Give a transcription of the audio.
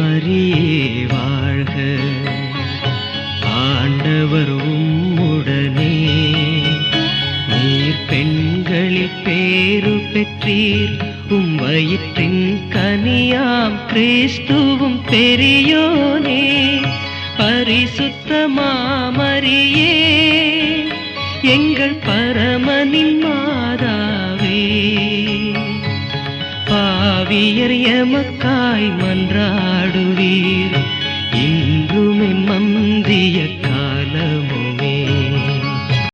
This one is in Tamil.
மரியே வாழ்க. ஆண்டவர் உம்முடனே. நீர் பெண்களில் பேரு பெற்றீர். உம் வயிற்றின் கனியாம் கிறிஸ்துவும் பெரியோனே. பரிசுத்தமாமரியே. எங்கள் பரமனின் மாதாவே. பாவியர் எமக்காய் மன்றாடு. செய்தீர் இன்றுமே மந்திய